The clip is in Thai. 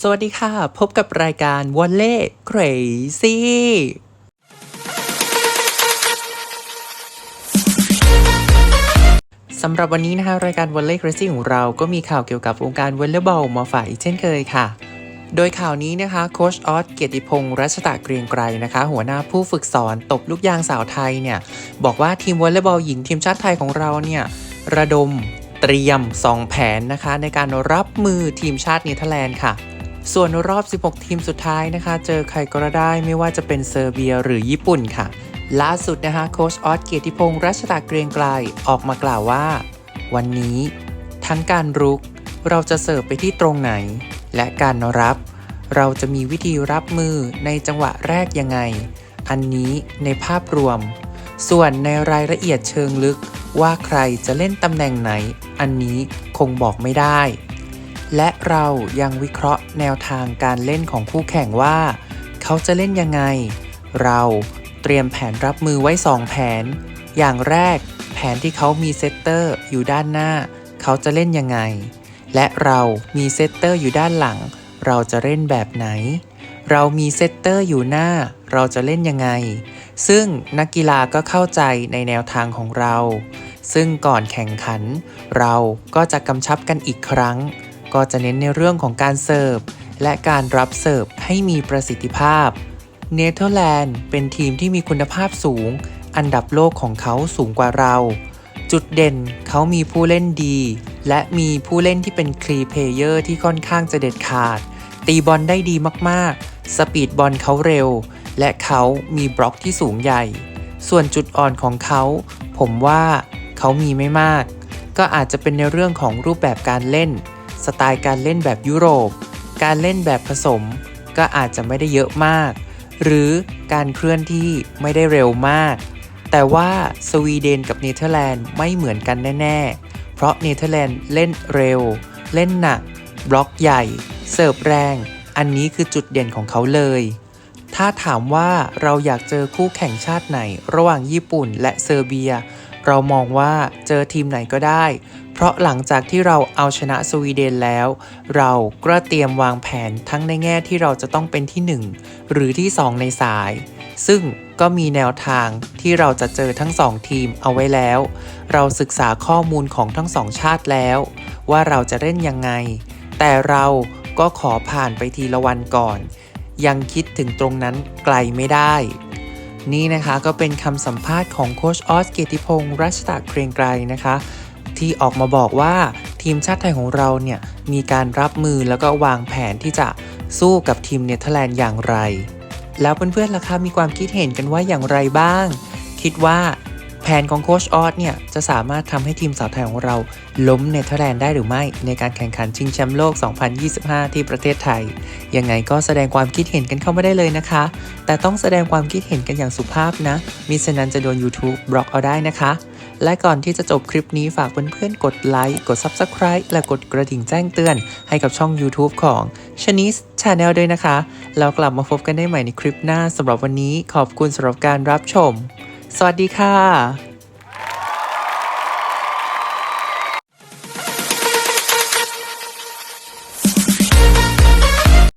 สวัสดีค่ะ พบกับรายการวอลเล่ Crazy สำหรับวันนี้นะคะรายการวอลเล่ Crazy ของเราก็มีข่าวเกี่ยวกับวงการวอลเลย์บอลมาฝากอีกเช่นเคยค่ะ โดยข่าวนี้นะคะโคชออสเกียรติพงศ์รัชตะเกรียงไกรนะคะ หัวหน้าผู้ฝึกสอนตบลูกยางสาวไทยเนี่ย บอกว่าทีมวอลเลย์บอลหญิงทีมชาติไทยของเราเนี่ยระดมเตรียม 2 แผนนะคะ ในการรับมือทีมชาติเนเธอร์แลนด์ค่ะ ส่วนรอบ 16 ทีมสุดท้ายนะคะ เจอใครก็ได้ไม่ว่าจะเป็นเซอร์เบียหรือญี่ปุ่นค่ะ ล่าสุดนะคะโค้ชออสเกียรติพงศ์รัชตะเกรียงไกรออกมากล่าวว่า วันนี้ ทั้งการรุก เราจะเสิร์ฟไปที่ตรงไหน และการรับ เราจะมีวิธีรับมือในจังหวะแรกยังไง อันนี้ในภาพรวม ส่วนในรายละเอียดเชิงลึกว่าใครจะเล่นตำแหน่งไหน อันนี้คงบอกไม่ได้ และเรายังวิเคราะห์แนวทางการเล่นของคู่แข่งว่า เขาจะเล่นยังไง เราเตรียมแผนรับมือไว้ 2 แผน อย่างแรก แผนที่เขามีเซตเตอร์อยู่ด้านหน้า เขาจะเล่นยังไง และเรามีเซตเตอร์อยู่ด้านหลัง เราจะเล่นแบบไหน เรามีเซตเตอร์อยู่หน้า เราจะเล่นยังไง ซึ่งนักกีฬาก็เข้าใจในแนวทางของเรา ซึ่งก่อนแข่งขัน เราก็จะกำชับกันอีกครั้ง ก็จะเน้นในเรื่องของการเสิร์ฟ และการรับเสิร์ฟให้มีประสิทธิภาพ เนเธอร์แลนด์เป็นทีมที่มีคุณภาพสูง อันดับโลกของเขาสูงกว่าเรา จุดเด่นเขามีผู้เล่นดี และมีผู้เล่นที่เป็นคลีเพลเยอร์ที่ค่อนข้างจะเด็ดขาด ตีบอลได้ดีมากๆ สปีดบอลเขาเร็ว และเขามีบล็อกที่สูงใหญ่ ส่วนจุดอ่อนของเขา ผมว่าเขามีไม่มาก ก็อาจจะเป็นในเรื่องของรูปแบบการเล่น สไตล์การเล่นแบบยุโรป การเล่นแบบผสม ก็อาจจะไม่ได้เยอะมาก หรือการเคลื่อนที่ไม่ได้เร็วมาก แต่ว่าสวีเดนกับเนเธอร์แลนด์ไม่เหมือนกันแน่ ๆ เพราะเนเธอร์แลนด์เล่นเร็ว เล่นหนัก บล็อกใหญ่ เสิร์ฟแรง อันนี้คือจุดเด่นของเขาเลย ถ้าถามว่าเราอยากเจอคู่แข่งชาติไหน ระหว่างญี่ปุ่นและเซอร์เบีย เรามองว่าเจอทีมไหนก็ได้ เพราะหลังจากที่เราเอาชนะสวีเดนแล้ว เราก็เตรียมวางแผนทั้งในแง่ที่เราจะต้องเป็นที่ 1 หรือที่ 2 ในสาย ซึ่งก็มีแนวทางที่เราจะเจอทั้ง 2 ทีมเอาไว้แล้ว เราศึกษาข้อมูลของทั้งสองชาติแล้ว ว่าเราจะเล่นยังไง แต่เราก็ขอผ่านไปทีละวันก่อน ยังคิดถึงตรงนั้นไกลไม่ได้ นี่นะคะก็เป็นคำสัมภาษณ์ของโคชออสเกียรติพงศ์รัชตะเกรียงไกรนะคะ ที่ออกมาบอกว่าทีมชาติไทยของเราเนี่ยมีการรับมือแล้วก็วางแผนที่จะสู้กับทีมเนเธอร์แลนด์อย่างไร แล้วเพื่อนๆล่ะคะมีความคิดเห็นกันว่าอย่างไรบ้าง คิดว่าแผนของโคชออสเนี่ยจะสามารถทำให้ทีมสาวไทยของเราล้มเนเธอร์แลนด์ได้หรือไม่ในการแข่งขันชิงแชมป์โลก 2025 ที่ประเทศไทย ยังไงก็แสดงความคิดเห็นกันเข้ามาได้เลยนะคะ แต่ต้องแสดงความคิดเห็นกันอย่างสุภาพนะมิฉะนั้นจะโดน YouTube บล็อกเอาได้นะคะ และก่อนที่จะจบคลิปนี้ฝากเพื่อนๆกดไลค์ กด Subscribe และกดกระดิ่งแจ้งเตือน ให้กับช่อง YouTube ของ c h a n i c e Channel ด้วยนะคะ แล้วกลับมาพบกันได้ใหม่ในคลิปหน้าสำหรับวันนี้ขอบคุณสำหรับการรับชม สวัสดีค่ะ